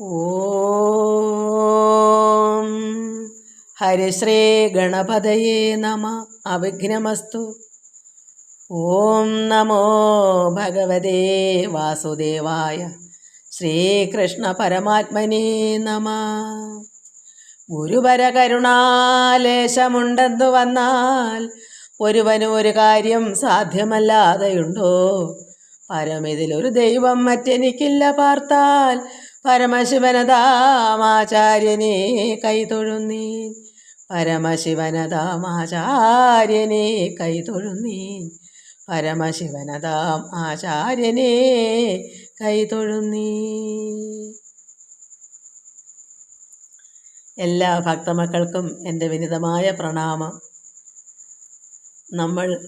ഓം. ഹരിശ്രീ ഗണപതയേ നമ. അവിഘ്നമസ്തു. ഓം നമോ ഭഗവതേ വാസുദേവായ ശ്രീകൃഷ്ണ പരമാത്മനേ നമ. ഗുരുവര കരുണാലേശമുണ്ടെന്നു വന്നാൽ ഒരുവനും ഒരു കാര്യം സാധ്യമല്ലാതെയുണ്ടോ? പരമിതിലൊരു ദൈവം മറ്റെനിക്കില്ല പാർത്താൽ പരമശിവനതാമാചാര്യനെ കൈതൊഴുന്നീൻ. പരമശിവനതാമാചാര്യനെ കൈതൊഴുന്നീൻ. പരമശിവനതാം ആചാര്യനെ കൈതൊഴുന്നീ എല്ലാ ഭക്തമക്കൾക്കും എന്റെ വിനിതമായ പ്രണാമം. നമ്മൾ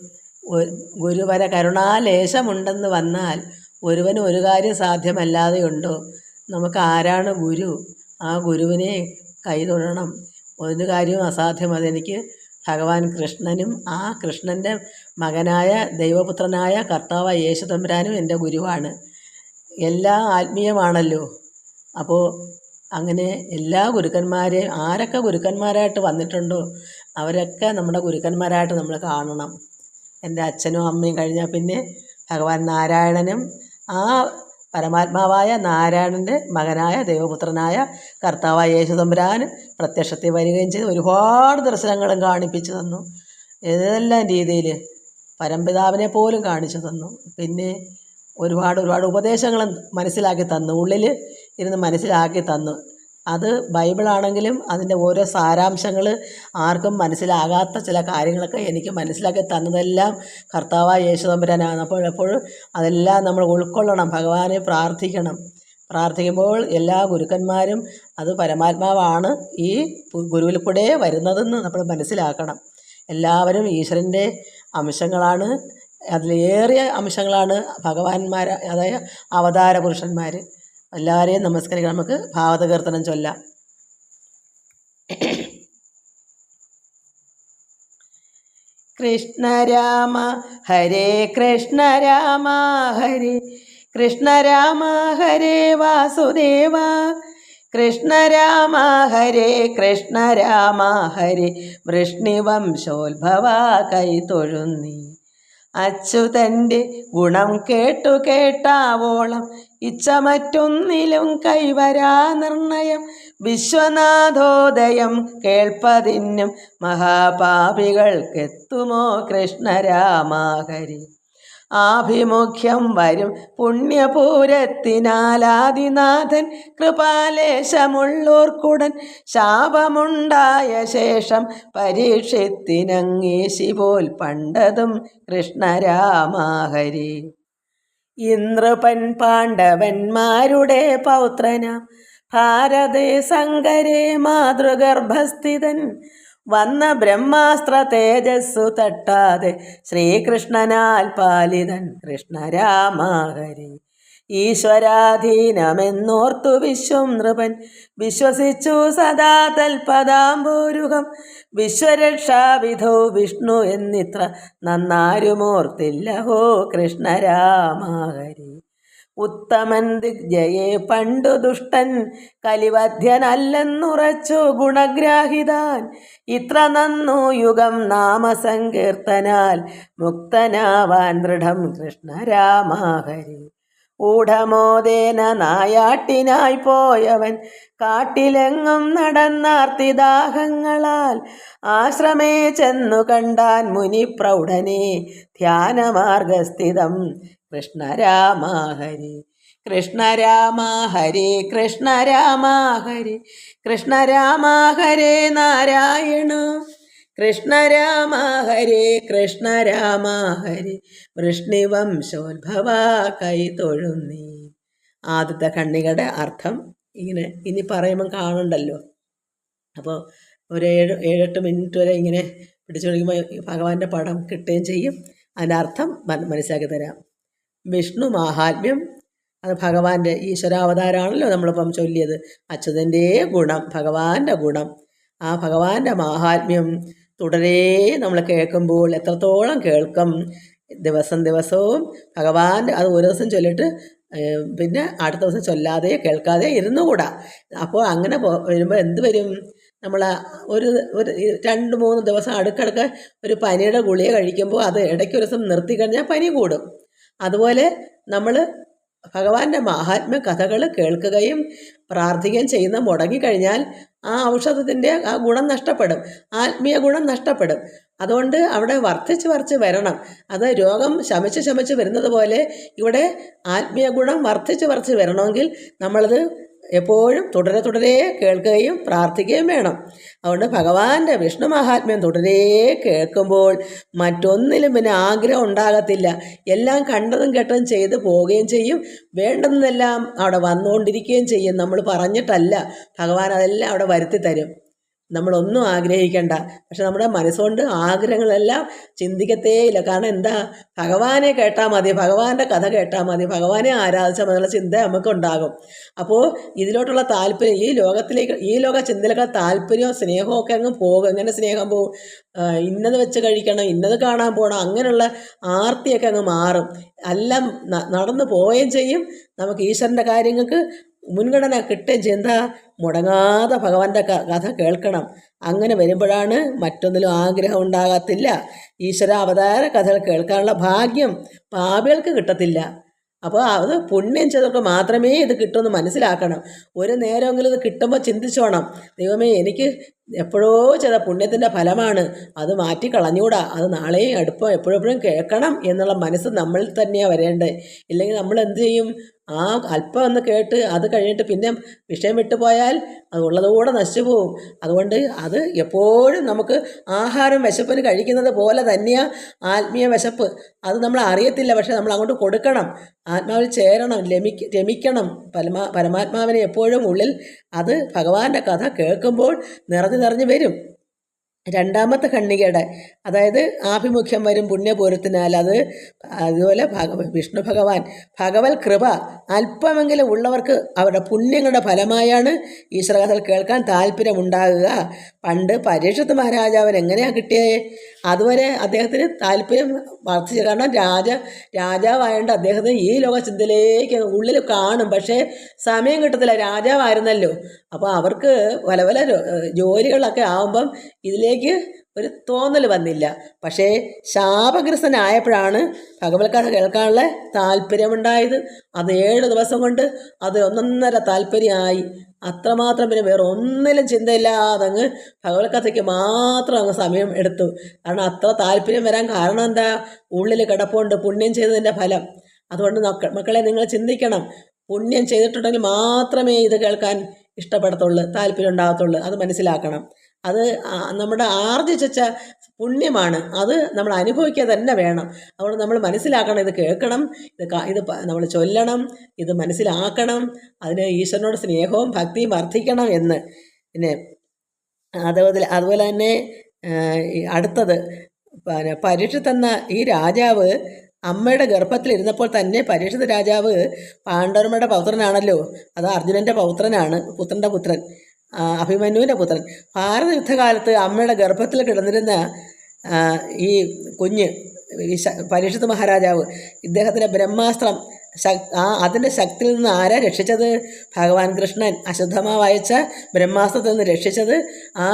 ഗുരുവര കരുണാലേശമുണ്ടെന്ന് വന്നാൽ ഒരുവന് ഒരു കാര്യം സാധ്യമല്ലാതെയുണ്ടോ? നമുക്ക് ആരാണ് ഗുരു. ആ ഗുരുവിനെ കൈതൊഴണം ഒരു കാര്യവും അസാധ്യം. അതെനിക്ക് ഭഗവാൻ കൃഷ്ണനും ആ കൃഷ്ണന്റെ മകനായ ദൈവപുത്രനായ കർത്താവ് യേശുതമ്പുരാനും എന്റെ ഗുരുവാണ്. എല്ലാം ആത്മീയമാണല്ലോ. അപ്പോൾ അങ്ങനെ എല്ലാ ഗുരുക്കന്മാരെയും ആരൊക്കെ ഗുരുക്കന്മാരായിട്ട് വന്നിട്ടുണ്ടോ അവരൊക്കെ നമ്മുടെ ഗുരുക്കന്മാരായിട്ട് നമ്മൾ കാണണം. എന്റെ അച്ഛനും അമ്മയും കഴിഞ്ഞാൽ പിന്നെ ഭഗവാൻ നാരായണനും ആ പരമാത്മാവായ നാരായണന്റെ മകനായ ദൈവപുത്രനായ കർത്താവായ യേശുതമ്പുരാൻ പ്രത്യക്ഷത്തിൽ വരികയും ചെയ്ത്. ഒരുപാട് ദർശനങ്ങളും കാണിപ്പിച്ചു തന്നു. ഏതെല്ലാം രീതിയിൽ പരംപിതാവിനെ പോലും കാണിച്ചു തന്നു. പിന്നെ ഒരുപാട് ഒരുപാട് ഉപദേശങ്ങളും മനസ്സിലാക്കി തന്നു. ഉള്ളിൽ ഇരുന്ന് മനസ്സിലാക്കി തന്നു. അത് ബൈബിളാണെങ്കിലും അതിന്റെ ഓരോ സാരാംശങ്ങൾ ആർക്കും മനസ്സിലാകാത്ത ചില കാര്യങ്ങളൊക്കെ എനിക്ക് മനസ്സിലാക്കി തന്നതെല്ലാം കർത്താവായ യേശുതമ്പുരാനാണ് അപ്പോൾ എപ്പോഴും അതെല്ലാം നമ്മൾ ഉൾക്കൊള്ളണം ഭഗവാനെ പ്രാർത്ഥിക്കണം. പ്രാർത്ഥിക്കുമ്പോൾ എല്ലാ ഗുരുക്കന്മാരും അത് പരമാത്മാവാണ്. ഈ ഗുരുവിൽ കൂടെ വരുന്നതെന്ന് നമ്മൾ മനസ്സിലാക്കണം. എല്ലാവരും ഈശ്വരന്റെ അംശങ്ങളാണ്. അതിലേറിയ അംശങ്ങളാണ് ഭഗവാന്മാർ അതായത് അവതാര പുരുഷന്മാർ എല്ലാവരെയും നമസ്കരിക്കണം. നമുക്ക് ഭാവതകീർത്തനം ചൊല്ലാം. കൃഷ്ണ രാമ ഹരേ കൃഷ്ണ രാമ ഹരേ കൃഷ്ണ രാമ ഹരേ വാസുദേവ. കൃഷ്ണ രാമ ഹരേ കൃഷ്ണ രാമ ഹരേ വൃഷ്ണിവംശോത്ഭവ കൈ തൊഴുന്നീ. അച്യുതന്റെ ഗുണം കേട്ടു കേട്ടാവോളം ഇച്ഛ മറ്റൊന്നിലും കൈവരാ നിർണയം. വിശ്വനാഥോദയം കേൾപ്പതിനും മഹാപാപികൾക്കെത്തുമോ കൃഷ്ണരാമാഹരി? ആഭിമുഖ്യം വരും പുണ്യപൂരത്തിനാലാദിനാഥൻ കൃപാലേശമുള്ളൂർക്കുടൻ ശാപമുണ്ടായ ശേഷം പരീക്ഷത്തിനങ്ങീശി പോൽ പണ്ടതും കൃഷ്ണരാമാഹരി. ഇന്ദ്രപൻ പാണ്ഡവന്മാരുടെ പൗത്രനാം ഭാരതേ സങ്കരേ മാതൃഗർഭസ്ഥിതൻ വന്ന ബ്രഹ്മാസ്ത്ര തേജസ്സു തട്ടാതെ ശ്രീകൃഷ്ണനാൽ പാലിതൻ കൃഷ്ണരാമാഹരി. ഈശ്വരാധീനമെന്നോർത്തു വിശ്വം നൃപൻ വിശ്വസിച്ചു സദാ തൽപദാംബോരുഹം. വിശ്വരക്ഷാവിധോ വിഷ്ണു എന്നിത്ര നന്നാരുമോർത്തില്ല ഹോ കൃഷ്ണരാമാഹരി. ഉത്തമൻ ദിഗ്ജയെ പണ്ടു ദുഷ്ടൻ കലിവധ്യനല്ലെന്നുറച്ചു ഗുണഗ്രാഹിതാൻ. ഇത്ര നന്നു യുഗം നാമസങ്കീർത്തനാൽ മുക്തനാവാൻ ദൃഢം കൃഷ്ണരാമാഹരി ഊഢമോദേന നായാട്ടിനായി പോയവൻ കാട്ടിലെങ്ങും നടന്നാർത്തിദാഹങ്ങളാൽ ആശ്രമേ ചെന്നു കണ്ടാൻ മുനി പ്രൗഢനെ ധ്യാനമാർഗസ്ഥിതം കൃഷ്ണരാമ ഹരി കൃഷ്ണ രാമ ഹരേ കൃഷ്ണരാമ ഹരി കൃഷ്ണരാമ ഹരേ നാരായണ കൃഷ്ണ രാമ ഹരേ കൃഷ്ണരാമ ഹരി വൃഷ്ണിവംശോത്ഭവ കൈ തൊഴുന്നി. ആദ്യത്തെ കണ്ണികളുടെ അർത്ഥം ഇങ്ങനെ ഇനി പറയുമ്പം കാണണ്ടല്ലോ. അപ്പോൾ ഒരു ഏഴ് ഏഴെട്ട് മിനിറ്റ് വരെ ഇങ്ങനെ പിടിച്ചു കൊടുക്കുമ്പോൾ ഭഗവാന്റെ പടം കിട്ടുകയും ചെയ്യും. അതിന്റെ അർത്ഥം മനസ്സിലാക്കി തരാം. വിഷ്ണു മാഹാത്മ്യം. അത് ഭഗവാന്റെ ഈശ്വരാവതാരമാണല്ലോ നമ്മളിപ്പം ചൊല്ലിയത്. അച്യുതന്റെ ഗുണം ഭഗവാന്റെ ഗുണം. ആ ഭഗവാന്റെ മാഹാത്മ്യം തുടരെ നമ്മൾ കേൾക്കുമ്പോൾ എത്രത്തോളം കേൾക്കും. ദിവസം ദിവസവും ഭഗവാന്റെ അത് ഒരു ദിവസം ചൊല്ലിട്ട് പിന്നെ അടുത്ത ദിവസം ചൊല്ലാതെ കേൾക്കാതെ ഇരുന്നുകൂടാ. അപ്പോൾ അങ്ങനെ വരുമ്പോൾ എന്ത് വരും? നമ്മൾ ഒരു ഒരു രണ്ട് മൂന്ന് ദിവസം അടുക്കടുക്ക് ഒരു പനിയുടെ ഗുളിക കഴിക്കുമ്പോൾ അത് ഇടയ്ക്ക് ഒരു ദിവസം നിർത്തി കഴിഞ്ഞാൽ പനി കൂടും. അതുപോലെ നമ്മൾ ഭഗവാന്റെ മഹാത്മ്യ കഥകൾ കേൾക്കുകയും പ്രാർത്ഥിക്കുകയും ചെയ്യുന്ന മുടങ്ങിക്കഴിഞ്ഞാൽ ആ ഔഷധത്തിന്റെ ആ ഗുണം നഷ്ടപ്പെടും ആത്മീയ ഗുണം നഷ്ടപ്പെടും. അതുകൊണ്ട് അവിടെ വർദ്ധിച്ച് വർദ്ധിച്ച് വരണം. അത് രോഗം ശമിച്ച് ശമിച്ച് വരുന്നത് പോലെ ഇവിടെ ആത്മീയ ഗുണം വർദ്ധിച്ച് വർദ്ധിച്ച് വരണമെങ്കിൽ നമ്മളത് എപ്പോഴും തുടരെ തുടരെ കേൾക്കുകയും പ്രാർത്ഥിക്കുകയും വേണം. അതുകൊണ്ട് ഭഗവാന്റെ വിഷ്ണു മഹാത്മ്യം തുടരെ കേൾക്കുമ്പോൾ മറ്റൊന്നിലും പിന്നെ ആഗ്രഹം ഉണ്ടാകത്തില്ല. എല്ലാം കണ്ടതും കേട്ടതും ചെയ്ത് പോവുകയും ചെയ്യും. വേണ്ടുന്നതെല്ലാം അവിടെ വന്നുകൊണ്ടിരിക്കുകയും ചെയ്യും. നമ്മൾ പറഞ്ഞിട്ടല്ല. ഭഗവാൻ അതെല്ലാം അവിടെ വരുത്തി തരും. നമ്മളൊന്നും ആഗ്രഹിക്കണ്ട. പക്ഷെ നമ്മുടെ മനസ്സുകൊണ്ട് ആഗ്രഹങ്ങളെല്ലാം ചിന്തിക്കത്തേയില്ല. കാരണം എന്താ? ഭഗവാനെ കേട്ടാൽ മതി. ഭഗവാന്റെ കഥ കേട്ടാൽ മതി. ഭഗവാനെ ആരാധിച്ചാൽ മതിയുള്ള ചിന്ത നമുക്കുണ്ടാകും. അപ്പോൾ ഇതിലോട്ടുള്ള താല്പര്യം ഈ ലോകത്തിലേക്ക് ഈ ലോക ചിന്തയിലൊക്കെ താല്പര്യവും സ്നേഹവും ഒക്കെ അങ്ങ് പോകും. എങ്ങനെ സ്നേഹം പോകും? ഇന്നത് വെച്ച് കഴിക്കണം ഇന്നത് കാണാൻ പോകണം അങ്ങനെയുള്ള ആർത്തിയൊക്കെ അങ്ങ് മാറും. എല്ലാം നടന്നു പോവുകയും ചെയ്യും. നമുക്ക് ഈശ്വരന്റെ കാര്യങ്ങൾക്ക് മുൻഗണന കിട്ടുകയും ചെയ്താൽ മുടങ്ങാതെ ഭഗവാന്റെ കഥ കേൾക്കണം. അങ്ങനെ വരുമ്പോഴാണ് മറ്റൊന്നിലും ആഗ്രഹം ഉണ്ടാകത്തില്ല. ഈശ്വര അവതാര കഥകൾ കേൾക്കാനുള്ള ഭാഗ്യം പാപികൾക്ക് കിട്ടത്തില്ല. അപ്പോൾ അത് പുണ്യം ചെയ്തവർക്ക് മാത്രമേ ഇത് കിട്ടുമെന്ന് മനസ്സിലാക്കണം. ഒരു നേരമെങ്കിലും ഇത് കിട്ടുമ്പോൾ ചിന്തിച്ചോണം. ദൈവമേ എനിക്ക് എപ്പോഴോ ചെയ്ത പുണ്യത്തിന്റെ ഫലമാണ്. അത് മാറ്റി കളഞ്ഞുകൂടാ അത് നാളെയും അടുപ്പം എപ്പോഴെപ്പോഴും കേൾക്കണം എന്നുള്ള മനസ്സ് നമ്മളിൽ തന്നെയാണ് വരേണ്ടത്. ഇല്ലെങ്കിൽ നമ്മൾ എന്ത് ചെയ്യും? ആ അല്പം ഒന്ന് കേട്ട് അത് കഴിഞ്ഞിട്ട് പിന്നെ വിഷയം വിട്ടുപോയാൽ അത് ഉള്ളതുകൂടെ നശിച്ചു പോവും. അതുകൊണ്ട് അത് എപ്പോഴും നമുക്ക് ആഹാരം വിശപ്പിന് കഴിക്കുന്നത് പോലെ തന്നെയാണ് ആത്മീയ വിശപ്പ്. അത് നമ്മൾ അറിയത്തില്ല പക്ഷെ നമ്മൾ അങ്ങോട്ട് കൊടുക്കണം. ആത്മാവിൽ ചേരണം ലമിക്ക രമിക്കണം. പരമാ പരമാത്മാവിനെ എപ്പോഴും ഉള്ളിൽ അത് ഭഗവാന്റെ കഥ കേൾക്കുമ്പോൾ നിറഞ്ഞു നിറഞ്ഞു വരും. രണ്ടാമത്തെ ഖണ്ണികയുടെ അതായത് ആഭിമുഖ്യം വരും പുണ്യപൂരത്തിനാൽ അത് അതുപോലെ ഭഗ വിഷ്ണു ഭഗവാൻ ഭഗവത് കൃപ അല്പമെങ്കിലും ഉള്ളവർക്ക് അവരുടെ പുണ്യങ്ങളുടെ ഫലമായാണ് ഈശ്വരകഥകൾ കേൾക്കാൻ താല്പര്യമുണ്ടാകുക. പണ്ട് പരീക്ഷത്ത് മഹാരാജാവൻ എങ്ങനെയാണ് കിട്ടിയേ? അതുവരെ അദ്ദേഹത്തിന് താല്പര്യം വർദ്ധിച്ചു. കാരണം രാജ രാജാവായതുകൊണ്ട് അദ്ദേഹത്തിന് ഈ ലോക ചിന്തയിലേക്ക് ഉള്ളിൽ കാണും. പക്ഷേ സമയം കിട്ടത്തില്ല. രാജാവായിരുന്നല്ലോ. അപ്പോൾ അവർക്ക് പല പല ജോലികളൊക്കെ ആകുമ്പം ഇതിലേക്ക് ഒരു തോന്നൽ വന്നില്ല. പക്ഷേ ശാപഗ്രസ്തനായപ്പോഴാണ് ഭഗവത് കഥ കേൾക്കാനുള്ള താല്പര്യമുണ്ടായത്. അത് ഏഴ് ദിവസം കൊണ്ട് അത് ഒന്നൊന്നര താല്പര്യമായി. അത്രമാത്രം പിന്നെ വേറെ ഒന്നിലും ചിന്തയില്ലാതെ അങ്ങ് ഭഗവത് കഥയ്ക്ക് മാത്രം അങ്ങ് സമയം എടുത്തു. കാരണം അത്ര താല്പര്യം വരാൻ കാരണം എന്താ? ഉള്ളിൽ കിടപ്പുണ്ട് പുണ്യം ചെയ്തതിന്റെ ഫലം. അതുകൊണ്ട് മക്കളെ നിങ്ങൾ ചിന്തിക്കണം. പുണ്യം ചെയ്തിട്ടുണ്ടെങ്കിൽ മാത്രമേ ഇത് കേൾക്കാൻ ഇഷ്ടപ്പെടത്തുള്ളൂ താല്പര്യം ഉണ്ടാകത്തുള്ളൂ. അത് മനസ്സിലാക്കണം. അത് നമ്മുടെ ആർജിച്ച പുണ്യമാണ്. അത് നമ്മൾ അനുഭവിക്കുക തന്നെ വേണം. അതുകൊണ്ട് നമ്മൾ മനസ്സിലാക്കണം ഇത് കേൾക്കണം ഇത് ഇത് നമ്മൾ ചൊല്ലണം ഇത് മനസ്സിലാക്കണം അതിന് ഈശ്വരനോട് സ്നേഹവും ഭക്തിയും വർദ്ധിക്കണം എന്ന്. പിന്നെ അതുപോലെ അതുപോലെ തന്നെ അടുത്തത് പിന്നെ പരീക്ഷ തന്ന ഈ രാജാവ് അമ്മയുടെ ഗർഭത്തിലിരുന്നപ്പോൾ തന്നെ പരീക്ഷിത രാജാവ് പാണ്ഡവരുടെ പൗത്രനാണല്ലോ. അത് അർജുനന്റെ പൗത്രനാണ് പുത്രന്റെ പുത്രൻ. അഭിമന്യുവിന്റെ പുത്രൻ. ഭാരത യുദ്ധകാലത്ത് അമ്മയുടെ ഗർഭത്തിൽ കിടന്നിരുന്ന ഈ കുഞ്ഞ് പരീക്ഷത്ത് മഹാരാജാവ് ഇദ്ദേഹത്തിന്റെ ബ്രഹ്മാസ്ത്രം ശക് ആ അതിന്റെ ശക്തിയിൽ നിന്ന് ആരാ രക്ഷിച്ചത്? ഭഗവാൻ കൃഷ്ണൻ അശുദ്ധമാ വായിച്ച ബ്രഹ്മാസ്ത്രത്തിൽ നിന്ന് രക്ഷിച്ചത് ആ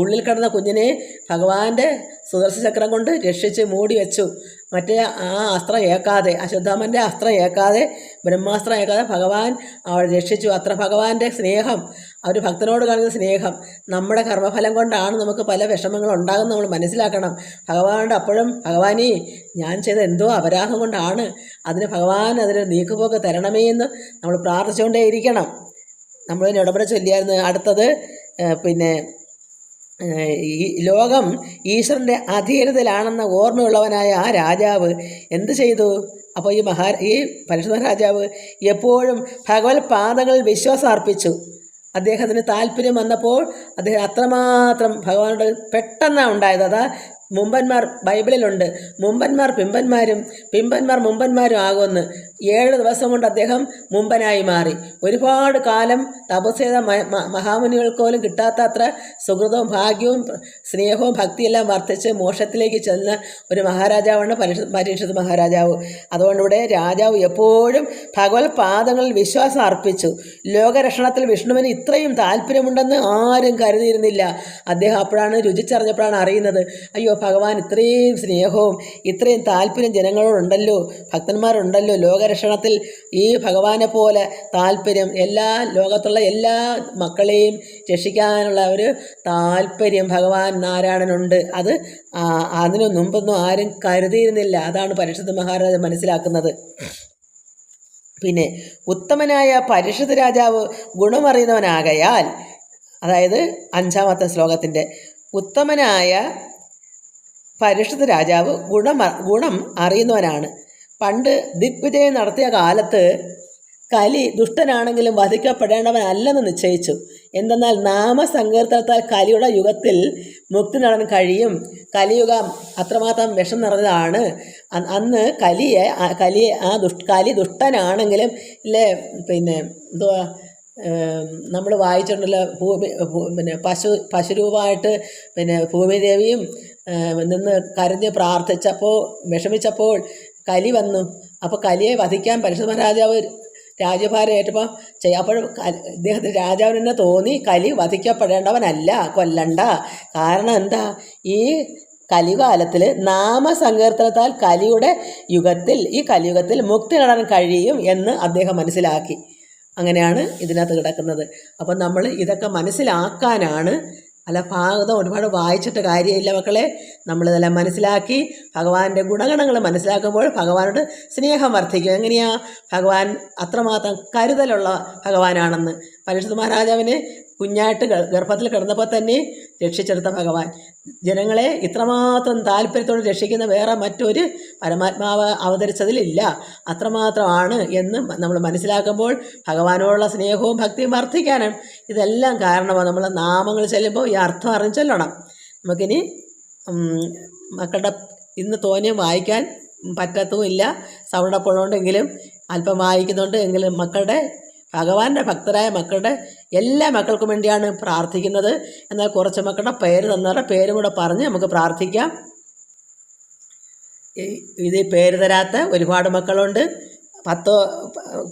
ഉള്ളിൽ കിടന്ന കുഞ്ഞിനെ ഭഗവാന്റെ സുദർശന ചക്രം കൊണ്ട് രക്ഷിച്ച് മൂടി വെച്ചു. മറ്റേ ആ അസ്ത്രം ഏക്കാതെ അശ്വത്ഥാമന്റെ അസ്ത്രം ഏക്കാതെ ബ്രഹ്മാസ്ത്രം ഏക്കാതെ ഭഗവാൻ അവൾ രക്ഷിച്ചു. അത്ര ഭഗവാന്റെ സ്നേഹം അവർ ഭക്തനോട് കാണുന്ന സ്നേഹം. നമ്മുടെ കർമ്മഫലം കൊണ്ടാണ് നമുക്ക് പല വിഷമങ്ങൾ ഉണ്ടാകുന്നത് നമ്മൾ മനസ്സിലാക്കണം. ഭഗവാനോട് അപ്പോഴും ഭഗവാനേ ഞാൻ ചെയ്ത എന്തോ അപരാധം കൊണ്ടാണ്. അതിന് ഭഗവാൻ അതിന് നീക്കുപോക്ക് തരണമേ എന്ന് നമ്മൾ പ്രാർത്ഥിച്ചുകൊണ്ടേയിരിക്കണം. നമ്മൾ ഇടപെട ചൊല്ലിയായിരുന്നു. അടുത്തത് പിന്നെ ഈ ലോകം ഈശ്വരന്റെ അധീനതയിലാണെന്ന ഓർമ്മയുള്ളവനായ ആ രാജാവ് എന്ത് ചെയ്തു? അപ്പോൾ ഈ മഹാ ഈ പരിശുദ്ധ രാജാവ് എപ്പോഴും ഭഗവത് പാദങ്ങളിൽ വിശ്വാസം അർപ്പിച്ചു. അദ്ദേഹത്തിന് താല്പര്യം വന്നപ്പോൾ അദ്ദേഹം അത്രമാത്രം ഭഗവാനോട് പെട്ടെന്നാണ് ഉണ്ടായത്. അതാ മുമ്പന്മാർ ബൈബിളിലുണ്ട്. മുമ്പന്മാർ പിമ്പന്മാരും പിമ്പന്മാർ മുമ്പന്മാരും ആകുമെന്ന് ഏഴ് ദിവസം കൊണ്ട് അദ്ദേഹം മുമ്പനായി മാറി. ഒരുപാട് കാലം തപസ് ചെയ്ത മഹാമുനികൾക്ക് പോലും കിട്ടാത്ത അത്ര സുഹൃതവും ഭാഗ്യവും സ്നേഹവും ഭക്തിയെല്ലാം വർദ്ധിച്ച് മോക്ഷത്തിലേക്ക് ചെന്ന ഒരു മഹാരാജാവാണ് പരീക്ഷ പരീക്ഷിത് മഹാരാജാവ്. അതുകൊണ്ട് ഇവിടെ രാജാവ് എപ്പോഴും ഭഗവത് പാദങ്ങളിൽ വിശ്വാസം അർപ്പിച്ചു. ലോകരക്ഷണത്തിൽ വിഷ്ണുവിന് ഇത്രയും താല്പര്യമുണ്ടെന്ന് ആരും കരുതിയിരുന്നില്ല. അദ്ദേഹം അപ്പോഴാണ് രുചിച്ചറിഞ്ഞപ്പോഴാണ് അറിയുന്നത്. അയ്യോ ഭഗവാൻ ഇത്രയും സ്നേഹവും ഇത്രയും താല്പര്യം ജനങ്ങളോടുണ്ടല്ലോ ഭക്തന്മാരുണ്ടല്ലോ ലോകരക്ഷണത്തിൽ ഈ ഭഗവാനെ പോലെ താല്പര്യം എല്ലാ ലോകത്തുള്ള എല്ലാ മക്കളെയും രക്ഷിക്കാനുള്ള ഒരു താല്പര്യം ഭഗവാൻ നാരായണനുണ്ട്. അത് അതിനു മുമ്പൊന്നും ആരും കരുതിയിരുന്നില്ല. അതാണ് പരിഷത്ത് മഹാരാജ മനസ്സിലാക്കുന്നത്. പിന്നെ ഉത്തമനായ പരിഷത്ത് രാജാവ് ഗുണമറിയുന്നവനാകയാൽ അതായത് അഞ്ചാമത്തെ ശ്ലോകത്തിന്റെ ഉത്തമനായ പരിഷത്ത് രാജാവ് ഗുണം ഗുണം അറിയുന്നവനാണ്. പണ്ട് ദിഗ്വിജയം നടത്തിയ കാലത്ത് കലി ദുഷ്ടനാണെങ്കിലും വധിക്കപ്പെടേണ്ടവനല്ലെന്ന് നിശ്ചയിച്ചു. എന്തെന്നാൽ നാമസങ്കീർത്തനത്താൽ കലിയുടെ യുഗത്തിൽ മുക്തി നേടാൻ കഴിയും. കലിയുഗം അത്രമാത്രം വിഷം നിറഞ്ഞതാണ്. അന്ന് കലിയെ കലിയെ ആ ദുഷ് കലി ദുഷ്ടനാണെങ്കിലും ഇല്ലേ പിന്നെ എന്തുവാ നമ്മൾ വായിച്ചിട്ടുണ്ടല്ലോ ഭൂമി പിന്നെ പശു പശുരൂപമായിട്ട് പിന്നെ ഭൂമിദേവിയും നിന്ന് കരഞ്ഞ് പ്രാർത്ഥിച്ചപ്പോൾ വിഷമിച്ചപ്പോൾ കലി വന്നു. അപ്പോൾ കലിയെ വധിക്കാൻ പരിശുദ്ധ രാജാവ് രാജ്യഭാരം ഏറ്റപ്പോൾ അപ്പോൾ ഇദ്ദേഹത്തിന് രാജാവിന് തന്നെ തോന്നി കലി വധിക്കപ്പെടേണ്ടവനല്ല കൊല്ലണ്ട. കാരണം എന്താ? ഈ കലികാലത്തിൽ നാമസങ്കീർത്തനത്താൽ കലിയുടെ യുഗത്തിൽ ഈ കലിയുഗത്തിൽ മുക്തി നേടാൻ കഴിയും എന്ന് അദ്ദേഹം മനസ്സിലാക്കി. അങ്ങനെയാണ് ഇതിനകത്ത് കിടക്കുന്നത്. അപ്പം നമ്മൾ ഇതൊക്കെ മനസ്സിലാക്കാനാണ് അല്ല ഭാഗവതം ഒരുപാട് വായിച്ചിട്ട് കാര്യമില്ല മക്കളെ. നമ്മളിതെല്ലാം മനസ്സിലാക്കി ഭഗവാന്റെ ഗുണഗണങ്ങൾ മനസ്സിലാക്കുമ്പോൾ ഭഗവാനോട് സ്നേഹം വർദ്ധിക്കും. എങ്ങനെയാ? ഭഗവാൻ അത്രമാത്രം കരുതലുള്ള ഭഗവാനാണെന്ന്. പരിശുദ്ധ മഹാരാജാവിനെ കുഞ്ഞായിട്ട് ഗർഭത്തിൽ കിടന്നപ്പോൾ തന്നെ രക്ഷിച്ചെടുത്ത ഭഗവാൻ. ജനങ്ങളെ ഇത്രമാത്രം താല്പര്യത്തോടെ രക്ഷിക്കുന്ന വേറെ മറ്റൊരു പരമാത്മാവ് അവതരിച്ചതിലില്ല. അത്രമാത്രമാണ് എന്ന് നമ്മൾ മനസ്സിലാക്കുമ്പോൾ ഭഗവാനോടുള്ള സ്നേഹവും ഭക്തിയും വർദ്ധിക്കാനും ഇതെല്ലാം കാരണമാണ്. നമ്മൾ നാമങ്ങൾ ചെല്ലുമ്പോൾ ഈ അർത്ഥം അറിഞ്ഞ് നമുക്കിനി മക്കളുടെ ഇന്ന് തോന്നിയും വായിക്കാൻ പറ്റത്തുമില്ല. സൗണ്ടപ്പുള്ളതുകൊണ്ടെങ്കിലും അല്പം വായിക്കുന്നുണ്ട് എങ്കിലും മക്കളുടെ ഭഗവാന്റെ ഭക്തരായ മക്കളുടെ എല്ലാ മക്കൾക്കും വേണ്ടിയാണ് പ്രാർത്ഥിക്കുന്നത്. എന്നാൽ കുറച്ച് മക്കളുടെ പേര് തന്നവരുടെ പേരും കൂടെ പറഞ്ഞ് നമുക്ക് പ്രാർത്ഥിക്കാം. ഇത് പേര് തരാത്ത ഒരുപാട് മക്കളുണ്ട്. പത്തോ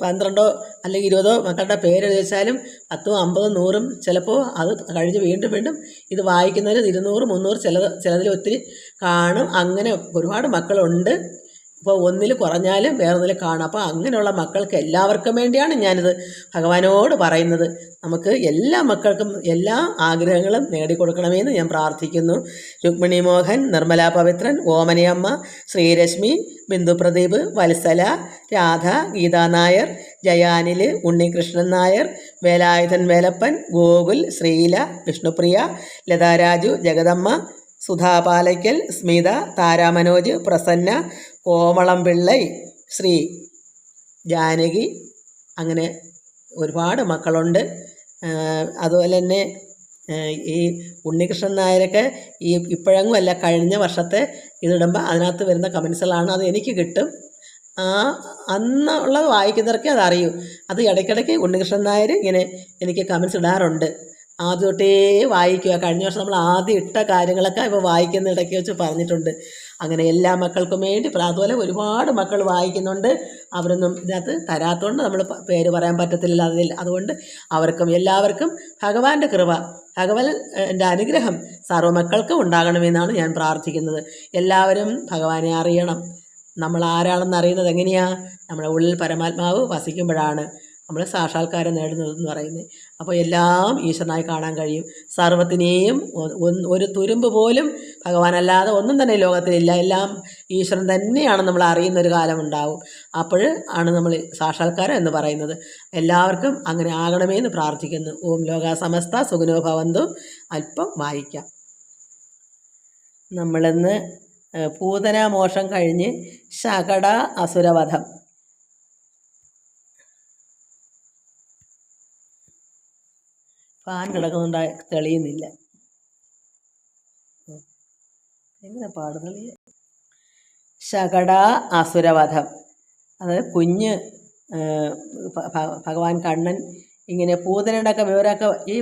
പന്ത്രണ്ടോ അല്ലെങ്കിൽ ഇരുപതോ മക്കളുടെ പേര് ചോദിച്ചാലും പത്തോ അമ്പതോ നൂറും ചിലപ്പോൾ അത് കഴിഞ്ഞ് വീണ്ടും വീണ്ടും ഇത് വായിക്കുന്നതിൽ ഇരുന്നൂറ് മുന്നൂറ് ചില ചിലതിൽ ഒത്തിരി കാണും. അങ്ങനെ ഒരുപാട് മക്കളുണ്ട്. ഇപ്പോൾ ഒന്നിൽ കുറഞ്ഞാലും വേറൊന്നിൽ കാണാം. അപ്പോൾ അങ്ങനെയുള്ള മക്കൾക്ക് എല്ലാവർക്കും വേണ്ടിയാണ് ഞാനിത് ഭഗവാനോട് പറയുന്നത്. നമുക്ക് എല്ലാ മക്കൾക്കും എല്ലാ ആഗ്രഹങ്ങളും നേടിക്കൊടുക്കണമെന്ന് ഞാൻ പ്രാർത്ഥിക്കുന്നു. രുക്മിണി മോഹൻ നിർമ്മല പവിത്രൻ ഓമനയമ്മ ശ്രീരശ്മി ബിന്ദു പ്രദീപ് വത്സല രാധ ഗീതാ നായർ ജയാനിൽ ഉണ്ണികൃഷ്ണൻ നായർ വേലായുധൻ വേലപ്പൻ ഗോകുൽ ശ്രീല വിഷ്ണുപ്രിയ ലതാരാജു ജഗദമ്മ സുധാ പാലയ്ക്കൽ സ്മിത താരാമനോജ് പ്രസന്ന കോമളം പിള്ളൈ ശ്രീ ജാനകി അങ്ങനെ ഒരുപാട് മക്കളുണ്ട്. അതുപോലെ തന്നെ ഈ ഉണ്ണികൃഷ്ണൻ നായരൊക്കെ ഈ ഇപ്പോഴെങ്ങും അല്ല കഴിഞ്ഞ വർഷത്തെ ഇതിടുമ്പോൾ അതിനകത്ത് വരുന്ന കമൻസുകളാണ് അത് എനിക്ക് കിട്ടും. ആ അന്നുള്ളത് വായിക്കുന്നവർക്ക് അതറിയൂ അത് ഇടയ്ക്കിടയ്ക്ക് ഉണ്ണികൃഷ്ണൻ നായർ ഇങ്ങനെ എനിക്ക് കമൻസ് ഇടാറുണ്ട്. ആദ്യം തൊട്ടേ വായിക്കുക. കഴിഞ്ഞ വർഷം നമ്മൾ ആദ്യം ഇട്ട കാര്യങ്ങളൊക്കെ ഇപ്പോൾ വായിക്കുന്ന ഇടയ്ക്ക് വെച്ച് പറഞ്ഞിട്ടുണ്ട്. അങ്ങനെ എല്ലാ മക്കൾക്കും വേണ്ടി പ്രാതുപോലെ ഒരുപാട് മക്കൾ വായിക്കുന്നുണ്ട്. അവരൊന്നും ഇതിനകത്ത് തരാത്തതുകൊണ്ട് നമ്മൾ പേര് പറയാൻ പറ്റത്തില്ല. അതിൽ അതുകൊണ്ട് അവർക്കും എല്ലാവർക്കും ഭഗവാന്റെ കൃപ ഭഗവാൻ അനുഗ്രഹം അനുഗ്രഹം സർവമക്കൾക്കും ഉണ്ടാകണമെന്നാണ് ഞാൻ പ്രാർത്ഥിക്കുന്നത്. എല്ലാവരും ഭഗവാനെ അറിയണം. നമ്മൾ ആരാണെന്ന് അറിയുന്നത് എങ്ങനെയാണ് നമ്മുടെ ഉള്ളിൽ പരമാത്മാവ് വസിക്കുമ്പോഴാണ് നമ്മൾ സാക്ഷാത്കാരം നേടുന്നതെന്ന് പറയുന്നത്. അപ്പോൾ എല്ലാം ഈശ്വരനായി കാണാൻ കഴിയും. സർവത്തിനെയും ഒരു തുരുമ്പ് പോലും ഭഗവാനല്ലാതെ ഒന്നും തന്നെ ലോകത്തിലില്ല. എല്ലാം ഈശ്വരൻ തന്നെയാണ് നമ്മൾ അറിയുന്ന ഒരു കാലം ഉണ്ടാവും. അപ്പോൾ ആണ് നമ്മൾ സാക്ഷാത്കാരം എന്ന് പറയുന്നത്. എല്ലാവർക്കും അങ്ങനെ ആകണമേ എന്ന് പ്രാർത്ഥിക്കുന്നു. ഓം ലോക സമസ്ത സുഖനോ ഭവന്തു. അല്പം വായിക്കാം. നമ്മളിന്ന് പൂതന പൂതനാമോഷം കഴിഞ്ഞ് ശകട അസുരവധം. ഫാൻ കിടക്കുന്നുണ്ട് തെളിയുന്നില്ല. എങ്ങനെ പാടുന്നളിയ ശകട അസുരവധം. അതായത് കുഞ്ഞ് ഭഗവാൻ കണ്ണൻ ഇങ്ങനെ പൂതനുണ്ടൊക്കെ വിവരമൊക്കെ ഈ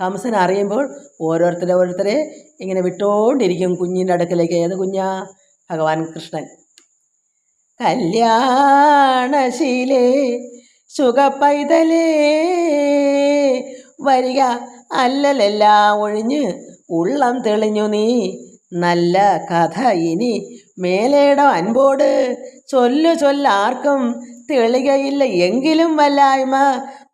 കംസൻ അറിയുമ്പോൾ ഓരോരുത്തരെ ഓരോരുത്തരെ ഇങ്ങനെ വിട്ടുകൊണ്ടിരിക്കും കുഞ്ഞിന്റെ അടുക്കലേക്ക്. ഏത് കുഞ്ഞാ? ഭഗവാൻ കൃഷ്ണൻ. കല്യാണശീലേ സുഖപ്പൈതലേ വരിക. അല്ലലെല്ലാം ഒഴിഞ്ഞ് ഉള്ളം തെളിഞ്ഞു നീ. നല്ല കഥ ഇനി മേലേടം അൻപോട്. ചൊല്ലു ചൊല്ലാർക്കും തെളികയില്ല എങ്കിലും വല്ലായ്മ.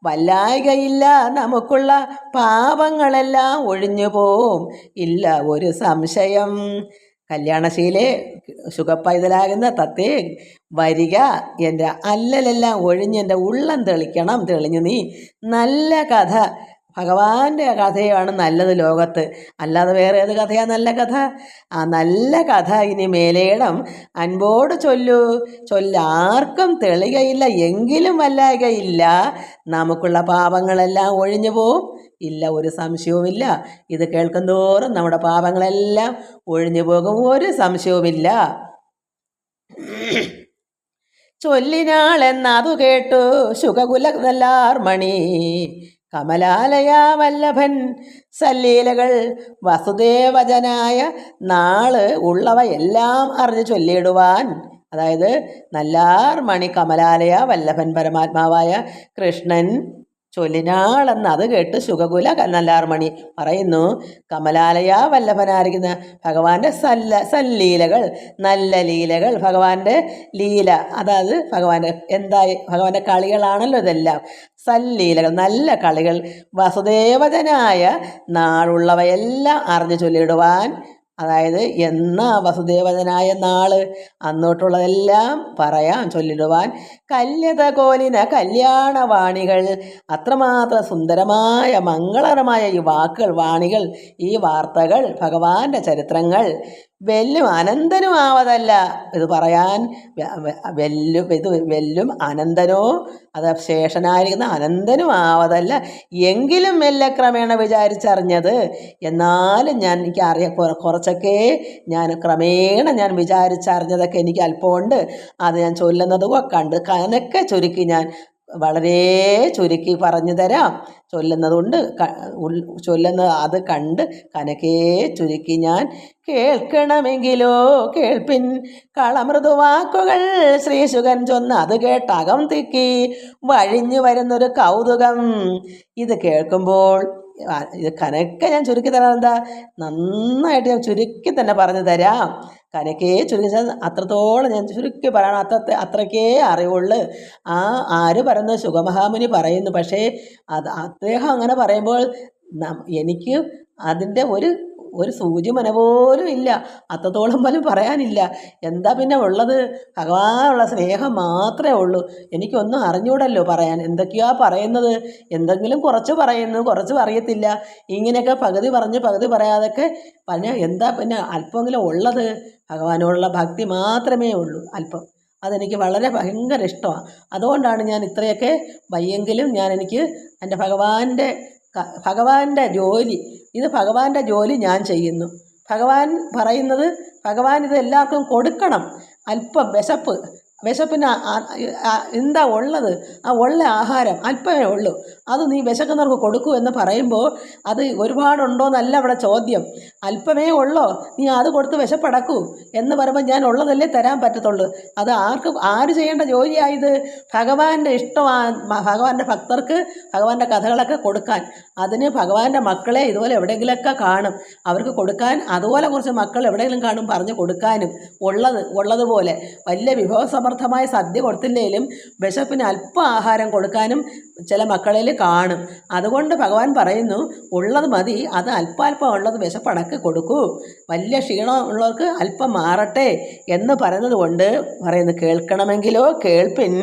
വല്ലായ്കയില്ല നമുക്കുള്ള പാപങ്ങളെല്ലാം ഒഴിഞ്ഞു പോവും. ഇല്ല ഒരു സംശയം. കല്യാണശീലെ സുഖപ്പൈതലാകുന്ന തത്തേ വരിക. എന്റെ അല്ലലെല്ലാം ഒഴിഞ്ഞ് എന്റെ ഉള്ളം തെളിക്കണം തെളിഞ്ഞു നീ. നല്ല കഥ. ഭഗവാന്റെ കഥയാണ് നല്ലത് ലോകത്ത്. അല്ലാതെ വേറെ ഏത് കഥയാണ് നല്ല കഥ? ആ നല്ല കഥ ഇനി മേലേടം അൻപോട് ചൊല്ലൂ. ചൊല്ലാർക്കും തെളികയില്ല എങ്കിലും വല്ലായകയില്ല. നമുക്കുള്ള പാപങ്ങളെല്ലാം ഒഴിഞ്ഞു പോവും. ഇല്ല ഒരു സംശയവുമില്ല. ഇത് കേൾക്കുന്തോറും നമ്മുടെ പാപങ്ങളെല്ലാം ഒഴിഞ്ഞു പോകും. ഒരു സംശയവുമില്ല. ചൊല്ലിനാളെന്നതു കേട്ടു. ശുഖകുല നല്ലാർമണി കമലാലയ വല്ലഭൻ സല്ലീലകൾ വസുദേവജനായ നാൾ ഉള്ളവയെല്ലാം അറിഞ്ഞ് ചൊല്ലിയിടുവാൻ. അതായത് നല്ലാർ നല്ലാർമണി കമലാലയ വല്ലഭൻ പരമാത്മാവായ കൃഷ്ണൻ ചൊല്ലിനാളെന്ന് അത് കേട്ട് ശുഖകുല നല്ലാർമണി പറയുന്നു കമലാലയ വല്ലഭനായിരിക്കുന്ന ഭഗവാന്റെ സല്ല സല്ലീലകൾ നല്ല ലീലകൾ ഭഗവാന്റെ ലീല അതായത് ഭഗവാന്റെ എന്തായി ഭഗവാന്റെ കളികളാണല്ലോ ഇതെല്ലാം. സല്ലീലകൾ നല്ല കളികൾ വസുദേവജനായ നാളുള്ളവയെല്ലാം അറിഞ്ഞു ചൊല്ലിടുവാൻ അതായത് എന്ന വസുദേവനായ നാൾ? അന്നോട്ടുള്ളതെല്ലാം പറയാം ചൊല്ലിടുവാൻ കല്യത കോലിന കല്യാണവാണികൾ. അത്രമാത്രം സുന്ദരമായ മംഗളകരമായ ഈ വാക്കുകൾ വാണികൾ ഈ വാർത്തകൾ ഭഗവാന്റെ ചരിത്രങ്ങൾ. വെല്ലും അനന്തനും ആവതല്ല. ഇത് പറയാൻ വെല്ലും ഇത് വെല്ലും അനന്തനോ അത് ശേഷനായിരിക്കുന്ന അനന്തനും ആവതല്ല. എങ്കിലും മെല്ലെ ക്രമേണ വിചാരിച്ചറിഞ്ഞത് എന്നാലും ഞാൻ എനിക്ക് അറിയ കുറച്ചൊക്കെ ഞാൻ ക്രമേണ ഞാൻ വിചാരിച്ചറിഞ്ഞതൊക്കെ എനിക്ക് അല്പമുണ്ട്. അത് ഞാൻ ചൊല്ലുന്നത് കണ്ട് കനക്കെ ചുരുക്കി ഞാൻ വളരെ ചുരുക്കി പറഞ്ഞു തരാം. ചൊല്ലുന്നതുകൊണ്ട് ചൊല്ലുന്ന അത് കണ്ട് കനക്കേ ചുരുക്കി ഞാൻ കേൾക്കണമെങ്കിലോ? കേൾപ്പിൻ കളമൃദുവാക്കുകൾ. ശ്രീശുഖൻ ചൊന്ന് അത് കേട്ടകം തിക്കി വഴിഞ്ഞു വരുന്നൊരു കൗതുകം. ഇത് കേൾക്കുമ്പോൾ ഇത് കനക്കെ ഞാൻ ചുരുക്കി തരാം. എന്താ? നന്നായിട്ട് ഞാൻ ചുരുക്കി തന്നെ പറഞ്ഞു തരാം. കനക്കേ ചുരുക്കി അത്രത്തോളം ഞാൻ ചുരുക്കി പറയണം. അത്ര അത്രക്കേ അറിവുള്ളു. ആ ആര് പറയുന്നു സുഖമഹാമുനി പറയുന്നു. പക്ഷേ അത് അദ്ദേഹം അങ്ങനെ പറയുമ്പോൾ എനിക്ക് അതിന്റെ ഒരു ഒരു സൂചിമന പോലും ഇല്ല. അത്രത്തോളം പോലും പറയാനില്ല. എന്താ പിന്നെ ഉള്ളത്? ഭഗവാനുള്ള സ്നേഹം മാത്രമേ ഉള്ളൂ. എനിക്കൊന്നും അറിഞ്ഞൂടല്ലോ പറയാൻ. എന്തൊക്കെയാ പറയുന്നത്? എന്തെങ്കിലും കുറച്ച് പറയുന്നു കുറച്ച് അറിയത്തില്ല ഇങ്ങനെയൊക്കെ പകുതി പറഞ്ഞ് പകുതി പറയാതൊക്കെ പറഞ്ഞ എന്താ പിന്നെ അല്പമെങ്കിലും ഉള്ളത്? ഭഗവാനോടുള്ള ഭക്തി മാത്രമേ ഉള്ളൂ അല്പം. അതെനിക്ക് വളരെ ഭയങ്കര ഇഷ്ടമാണ് അതുകൊണ്ടാണ് ഞാൻ ഇത്രയൊക്കെ വയ്യെങ്കിലും ഞാൻ എനിക്ക് എന്റെ ഭഗവാന്റെ ഭഗവാന്റെ ജോലി ഇത് ഭഗവാന്റെ ജോലി ഞാൻ ചെയ്യുന്നു. ഭഗവാൻ പറയുന്നത് ഭഗവാൻ ഇത് എല്ലാവർക്കും കൊടുക്കണം. അല്പം വിശപ്പ് വിശപ്പിന് എന്താ ഉള്ളത്? ആ ഉള്ള ആഹാരം അല്പമേ ഉള്ളൂ. അത് നീ വിശക്കുന്നവർക്ക് കൊടുക്കൂ എന്ന് പറയുമ്പോൾ അത് ഒരുപാടുണ്ടോയെന്നല്ല അവിടെ ചോദ്യം. അല്പമേ ഉള്ളോ? നീ അത് കൊടുത്ത് വിശപ്പടക്കൂ എന്ന് പറയുമ്പോൾ ഞാൻ ഉള്ളതല്ലേ തരാൻ പറ്റത്തുള്ളൂ. അത് ആർക്ക് ആര് ചെയ്യേണ്ട ജോലിയായത് ഭഗവാന്റെ ഇഷ്ടമാണ് ഭഗവാന്റെ ഭക്തർക്ക് ഭഗവാന്റെ കഥകളൊക്കെ കൊടുക്കാൻ. അതിന് ഭഗവാന്റെ മക്കളെ ഇതുപോലെ എവിടെയെങ്കിലുമൊക്കെ കാണും. അവർക്ക് കൊടുക്കാൻ അതുപോലെ കുറച്ച് മക്കൾ എവിടെയെങ്കിലും കാണും പറഞ്ഞു കൊടുക്കാനും ഉള്ളത് ഉള്ളതുപോലെ. വലിയ വിഭവസമർത്ഥമായ സദ്യ കൊടുത്തില്ലെങ്കിലും വിശപ്പിന് അല്പം ആഹാരം കൊടുക്കാനും ചില മക്കളിൽ കാണും. അതുകൊണ്ട് ഭഗവാൻ പറയുന്നു ഉള്ളത് മതി അത് അല്പാൽപ്പം ഉള്ളത് വിശപ്പടക്ക് കൊടുക്കൂ. വലിയ ക്ഷീണം ഉള്ളവർക്ക് അല്പം മാറട്ടെ എന്ന് പറയുന്നത് കൊണ്ട് പറയുന്നു. കേൾക്കണമെങ്കിലോ? കേൾപ്പിൻ.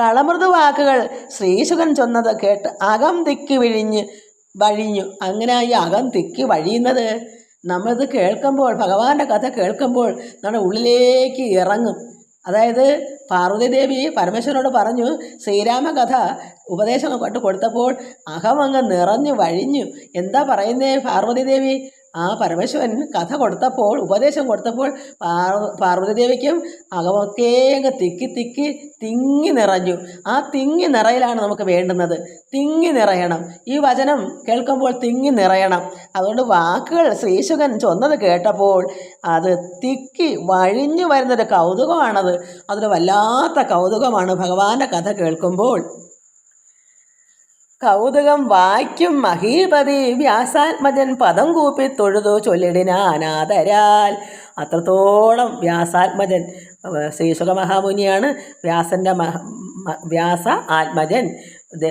കളമൃദു വാക്കുകൾ ശ്രീശുഖൻ ചൊന്നത് കേട്ട് അകം തിക്കി വിഴിഞ്ഞ് വഴിഞ്ഞു. അങ്ങനെ ഈ അകം തിക്കി വഴിയുന്നത്? നമ്മളിത് കേൾക്കുമ്പോൾ ഭഗവാന്റെ കഥ കേൾക്കുമ്പോൾ നമ്മുടെ ഉള്ളിലേക്ക് ഇറങ്ങും. അതായത് പാർവതീദേവി പരമേശ്വരനോട് പറഞ്ഞു ശ്രീരാമകഥ ഉപദേശം കൊണ്ട് കൊടുത്തപ്പോൾ അഹമങ്ങ് നിറഞ്ഞു വഴിഞ്ഞു. എന്താ പറയുന്നേ പാർവതീദേവി ആ പരമശിവൻ കഥ കൊടുത്തപ്പോൾ ഉപദേശം കൊടുത്തപ്പോൾ പാർവ പാർവതിദേവിക്കും അകമൊക്കെ തിക്കി തിക്കി തിങ്ങി നിറഞ്ഞു. ആ തിങ്ങി നിറയിലാണ് നമുക്ക് വേണ്ടുന്നത്. തിങ്ങി നിറയണം. ഈ വചനം കേൾക്കുമ്പോൾ തിങ്ങി നിറയണം. അതുകൊണ്ട് വാക്കുകൾ ശ്രീശുഖൻ ചൊന്നത് കേട്ടപ്പോൾ അത് തിക്കി വഴിഞ്ഞു വരുന്നൊരു കൗതുകമാണത്. അതൊരു വല്ലാത്ത കൗതുകമാണ്. ഭഗവാന്റെ കഥ കേൾക്കുമ്പോൾ കൗതുകം വായിക്കും മഹീപതി. വ്യാസാത്മജൻ പദം കൂപ്പി തൊഴുതു ചൊല്ലിടിനാനാദരാൽ. അത്രത്തോളം വ്യാസാത്മജൻ ശ്രീശുഖ മഹാമുനിയാണ് വ്യാസന്റെ മഹ വ്യാസ ആത്മജൻ.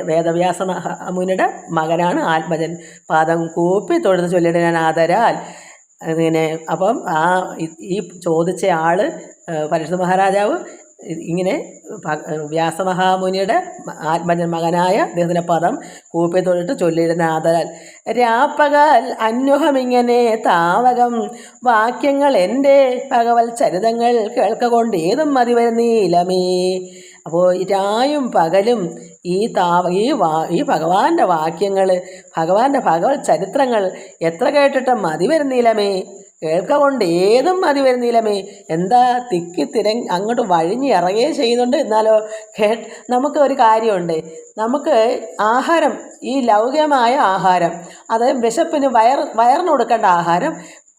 വേദവ്യാസ മഹാമുനിയുടെ മകനാണ് ആത്മജൻ. പദം കൂപ്പി തൊഴുതു ചൊല്ലിടിനാനാദരാൽ. അങ്ങനെ അപ്പം ആ ഈ- ചോദിച്ച ആൾ പരീക്ഷ മഹാരാജാവ് ഇങ്ങനെ വ്യാസമഹാമുനിയുടെ ആത്മജൻ മകനായ അദ്ദേഹത്തിന്റെ പദം കൂപ്പി തൊഴിട്ട് ചൊല്ലിയിടുന്ന ആദരാൽ രാപ്പകൽ അന്വഹമിങ്ങനെ താവകം വാക്യങ്ങൾ എന്റെ ഭഗവൽ ചരിതങ്ങൾ കേൾക്കൊണ്ട് ഏതും മതി വരുന്നീലമേ അപ്പോൾ രായും പകലും ഈ താവ ഈ വാ ഈ ഭഗവാന്റെ വാക്യങ്ങൾ ഭഗവാന്റെ ഭഗവത് ചരിത്രങ്ങൾ എത്ര കേട്ടിട്ടും മതി വരുന്നില്ലമേ കേൾക്ക കൊണ്ട് ഏതും മതി വരുന്നില്ലമേ എന്താ തിക്കി തിര അങ്ങോട്ട് വഴിഞ്ഞ് ഇറങ്ങുകയും ചെയ്യുന്നുണ്ട്. എന്നാലോ കേ നമുക്ക് ഒരു കാര്യമുണ്ട്. നമുക്ക് ആഹാരം ഈ ലൗകികമായ ആഹാരം അത് വിശപ്പിന് വയർ വയറിന് കൊടുക്കേണ്ട ആഹാരം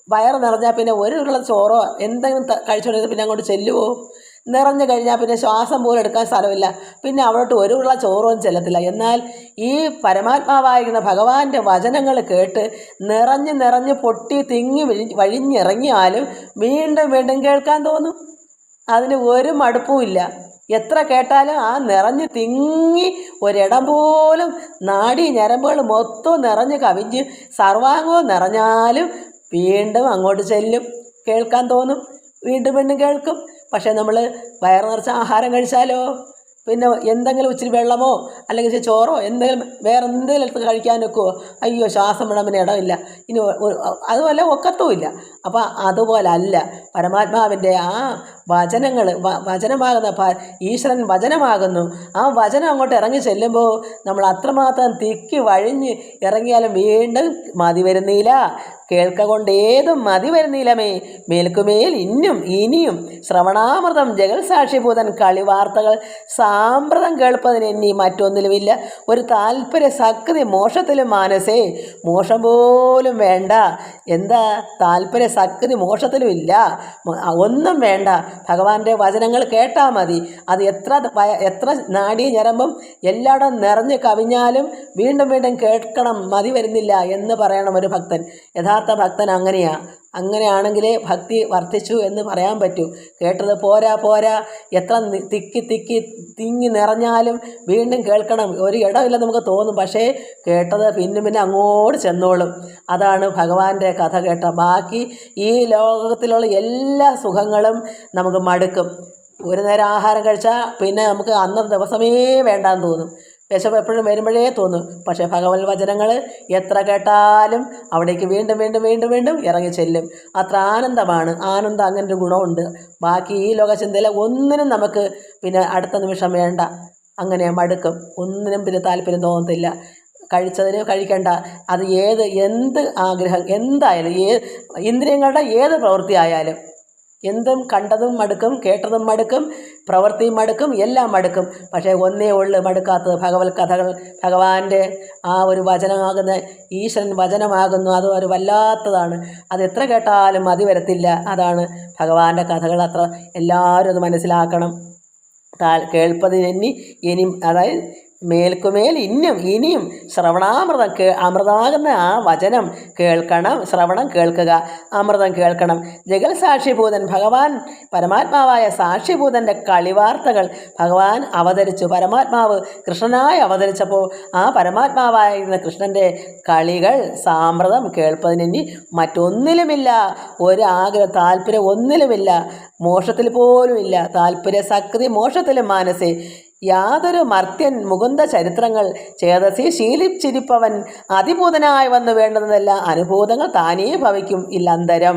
വയർ നിറഞ്ഞാൽ പിന്നെ ഒരു ഉരുള ചോറോ എന്തെങ്കിലും ത- പിന്നെ അങ്ങോട്ട് ചെല്ലുമോ നിറഞ്ഞു കഴിഞ്ഞാൽ പിന്നെ ശ്വാസം പോലും എടുക്കാൻ സ്ഥലമില്ല. പിന്നെ അവിടോട്ട് ഒരു ഉള്ള ചോറും ചെല്ലത്തില്ല. എന്നാൽ ഈ പരമാത്മാവായിരിക്കുന്ന ഭഗവാന്റെ വചനങ്ങൾ കേട്ട് നിറഞ്ഞ് നിറഞ്ഞ് പൊട്ടി തിങ്ങി വഴിഞ്ഞിറങ്ങിയാലും വീണ്ടും വീണ്ടും കേൾക്കാൻ തോന്നും. അതിന് ഒരു മടുപ്പുമില്ല എത്ര കേട്ടാലും ആ നിറഞ്ഞ് തിങ്ങി ഒരിടം പോലും നാടി ഞരമ്പുകൾ മൊത്തം നിറഞ്ഞ് കവിഞ്ഞ് സർവാംഗവും നിറഞ്ഞാലും വീണ്ടും അങ്ങോട്ട് ചെല്ലും. കേൾക്കാൻ തോന്നും. വീണ്ടും വീണ്ടും കേൾക്കും. പക്ഷേ നമ്മൾ വയറ് നിറച്ച ആഹാരം കഴിച്ചാലോ? പിന്നെ എന്തെങ്കിലും ഇച്ചിരി വെള്ളമോ? അല്ലെങ്കിൽ ചോറോ? എന്തെങ്കിലും വേറെ എന്തെങ്കിലും എടുത്ത് കഴിക്കാൻ വെക്കുമോ അയ്യോ ശ്വാസം വിടമ്പിന് ഇടമില്ല ഇനി അതുപോലെ ഒക്കത്തുമില്ല. അപ്പോൾ അതുപോലെ അല്ല പരമാത്മാവിന്റെ ആ വചനങ്ങൾ വചനമാകുന്ന ഈശ്വരൻ വചനമാകുന്നു. ആ വചനം അങ്ങോട്ട് ഇറങ്ങി ചെല്ലുമ്പോൾ നമ്മൾ അത്രമാത്രം തിക്കി വഴിഞ്ഞ് ഇറങ്ങിയാലും വീണ്ടും മതി വരുന്നില്ല. കേൾക്ക കൊണ്ട് ഏതും മതി വരുന്നില്ലമേ. മേൽക്കുമേൽ ഇന്നും ഇനിയും ശ്രവണാമൃതം ജഗത്സാക്ഷിഭൂതൻ കളി കളിവാർത്തകൾ സാമ്പ്രതം കേൾപ്പതിന് ഇനി മറ്റൊന്നിലുമില്ല. ഒരു താല്പര്യ സക്തി മോഷത്തിലും മാനസേ മോഷം പോലും വേണ്ട. എന്താ? താല്പര്യ സക്തി മോഷത്തിലും ഇല്ല. ഒന്നും വേണ്ട. ഭഗവാന്റെ വചനങ്ങൾ കേട്ടാൽ മതി. അത് എത്ര എത്ര നാടി ഞരമ്പും എല്ലായിടം നിറഞ്ഞ് കവിഞ്ഞാലും വീണ്ടും വീണ്ടും കേൾക്കണം മതി വരുന്നില്ല എന്ന് പറയണം ഒരു ഭക്തൻ. യഥാർത്ഥ ഭക്തൻ അങ്ങനെയാ. അങ്ങനെയാണെങ്കിലേ ഭക്തി വർദ്ധിച്ചു എന്ന് പറയാൻ പറ്റൂ. കേട്ടത് പോരാ പോരാ. എത്ര തിക്കി തിക്കി തിങ്ങി നിറഞ്ഞാലും വീണ്ടും കേൾക്കണം. ഒരു ഇടമില്ല നമുക്ക് തോന്നും. പക്ഷേ കേട്ടത് പിന്നെ പിന്നെ അങ്ങോട്ട് ചെന്നോളും. അതാണ് ഭഗവാന്റെ കഥ കേട്ട. ബാക്കി ഈ ലോകത്തിലുള്ള എല്ലാ സുഖങ്ങളും നമുക്ക് മടുക്കും. ഒരു നേരം ആഹാരം കഴിച്ചാൽ പിന്നെ നമുക്ക് അന്നത്തെ ദിവസമേ വേണ്ടാന്ന് തോന്നും. വിശപ്പ് എപ്പോഴും വരുമ്പോഴേ തോന്നും. പക്ഷേ ഭഗവത് വചനങ്ങൾ എത്ര കേട്ടാലും അവിടേക്ക് വീണ്ടും വീണ്ടും വീണ്ടും വീണ്ടും ഇറങ്ങി ചെല്ലും. അത്ര ആനന്ദമാണ്. ആനന്ദം അങ്ങനെ ഒരു ഗുണമുണ്ട്. ബാക്കി ഈ ലോകചിന്തയിലെ ഒന്നിനും നമുക്ക് പിന്നെ അടുത്ത നിമിഷം വേണ്ട. അങ്ങനെ മടുക്കും. ഒന്നിനും പിന്നെ താല്പര്യം തോന്നത്തില്ല. കഴിച്ചതിന് കഴിക്കേണ്ട. അത് ഏത് എന്ത് ആഗ്രഹം എന്തായാലും ഏ ഇന്ദ്രിയങ്ങളുടെ ഏത് പ്രവൃത്തി ആയാലും എന്തും കണ്ടതും മടുക്കും കേട്ടതും മടുക്കും പ്രവൃത്തിയും മടുക്കും എല്ലാം മടുക്കും. പക്ഷേ ഒന്നേ ഉള്ളു മടുക്കാത്തത്. ഭഗവത് കഥകൾ ഭഗവാന്റെ ആ ഒരു വചനമാകുന്ന ഈശ്വരൻ വചനമാകുന്നു. അത് ഒരു വല്ലാത്തതാണ്. അത് എത്ര കേട്ടാലും മതി വരത്തില്ല. അതാണ് ഭഗവാന്റെ കഥകൾ അത്ര എല്ലാവരും അത് മനസ്സിലാക്കണം. താ കേൾപ്പതിനി ഇനിയും അതായത് മേൽക്കുമേൽ ഇന്നും ഇനിയും ശ്രവണാമൃതം കേ അമൃതാകുന്ന ആ വചനം കേൾക്കണം. ശ്രവണം കേൾക്കുക. അമൃതം കേൾക്കണം. ജഗൽ സാക്ഷിഭൂതൻ ഭഗവാൻ പരമാത്മാവായ സാക്ഷിഭൂതന്റെ കളിവാർത്തകൾ ഭഗവാൻ അവതരിച്ചു. പരമാത്മാവ് കൃഷ്ണനായി അവതരിച്ചപ്പോൾ ആ പരമാത്മാവായിരുന്ന കൃഷ്ണന്റെ കളികൾ സാമ്പ്രതം കേൾപ്പതിനി മറ്റൊന്നിലുമില്ല. ഒരു ആഗ്രഹ താല്പര്യം ഒന്നിലുമില്ല. മോക്ഷത്തിൽ പോലുമില്ല. താല്പര്യ സക്തി മോക്ഷത്തിലും മാനസേ. യാതൊരു മർത്യൻ മുകുന്ദ ചരിത്രങ്ങൾ ചേതസി ശീലിച്ചിരിപ്പവൻ അതിഭൂതനായി വന്നു വേണ്ടുന്നതെല്ലാം അനുഭൂതങ്ങൾ താനേ ഭവിക്കും ഇല്ലന്തരം.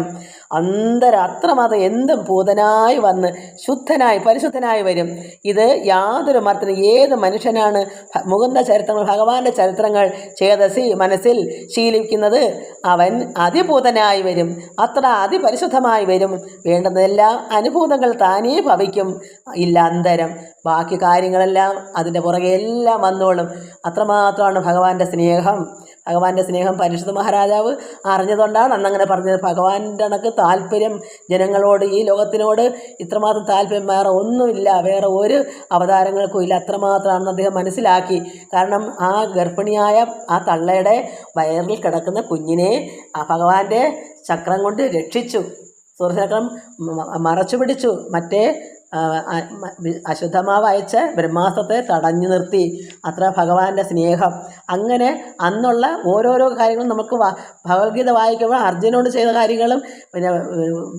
അന്തര അത്രമാത്രം എന്തും പൂതനായി വന്ന് ശുദ്ധനായി പരിശുദ്ധനായി വരും. ഇത് യാതൊരു മർത്തിനും ഏത് മനുഷ്യനാണ് മുകുന്ദ ചരിത്രങ്ങൾ ഭഗവാന്റെ ചരിത്രങ്ങൾ ചേതസി മനസ്സിൽ ശീലിക്കുന്നത് അവൻ അതിഭൂതനായി വരും. അത്ര അതിപരിശുദ്ധമായി വരും. വേണ്ടുന്നതെല്ലാം അനുഭൂതങ്ങൾ താനേ ഭവിക്കും. ഇല്ല അന്തരം. ബാക്കി കാര്യങ്ങളെല്ലാം അതിന്റെ പുറകെ എല്ലാം വന്നോളും. അത്രമാത്രമാണ് ഭഗവാന്റെ സ്നേഹം. ഭഗവാന്റെ സ്നേഹം പരിശുദ്ധ മഹാരാജാവ് അറിഞ്ഞതുകൊണ്ടാണ് അന്നങ്ങനെ പറഞ്ഞത്. ഭഗവാന്റെ കണക്ക് താല്പര്യം ജനങ്ങളോട് ഈ ലോകത്തിനോട് ഇത്രമാത്രം താല്പര്യം വേറെ ഒന്നുമില്ല വേറെ ഒരു അവതാരങ്ങൾക്കും ഇല്ല. അത്രമാത്രമാണെന്ന് അദ്ദേഹം മനസ്സിലാക്കി. കാരണം ആ ഗർഭിണിയായ ആ തള്ളയുടെ വയറിൽ കിടക്കുന്ന കുഞ്ഞിനെ ആ ഭഗവാന്റെ ചക്രം കൊണ്ട് രക്ഷിച്ചു. സൂര്യചക്രം മറച്ചു പിടിച്ചു മറ്റേ ആ, ആ, മ- വി- അശുദ്ധമാവ് അയച്ച ബ്രഹ്മാസ്ത്രത്തെ തടഞ്ഞു നിർത്തി. അത്ര ഭഗവാന്റെ സ്നേഹം. അങ്ങനെ അന്നുള്ള ഓരോരോ കാര്യങ്ങളും നമുക്ക് ഭഗവത്ഗീത വായിക്കുമ്പോൾ അർജുനോട് ചെയ്ത കാര്യങ്ങളും പിന്നെ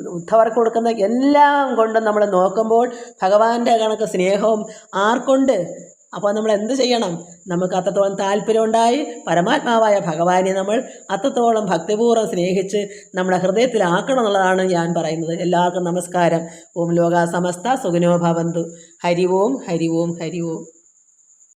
ഉദ്ധവർക്ക് കൊടുക്കുന്ന എല്ലാം കൊണ്ടും നമ്മൾ നോക്കുമ്പോൾ ഭഗവാന്റെ കണക്ക് സ്നേഹവും ആർക്കുണ്ട്? അപ്പോൾ നമ്മൾ എന്ത് ചെയ്യണം? നമുക്ക് അത്രത്തോളം താല്പര്യമുണ്ടായി പരമാത്മാവായ ഭഗവാനെ നമ്മൾ അത്രത്തോളം ഭക്തിപൂർവം സ്നേഹിച്ച് നമ്മുടെ ഹൃദയത്തിലാക്കണം എന്നുള്ളതാണ് ഞാൻ പറയുന്നത്. എല്ലാവർക്കും നമസ്കാരം. ഓം ലോക സമസ്ത സുഖനോ ഭവന്തു. ഹരി ഓം ഹരി ഓം ഹരി ഓം.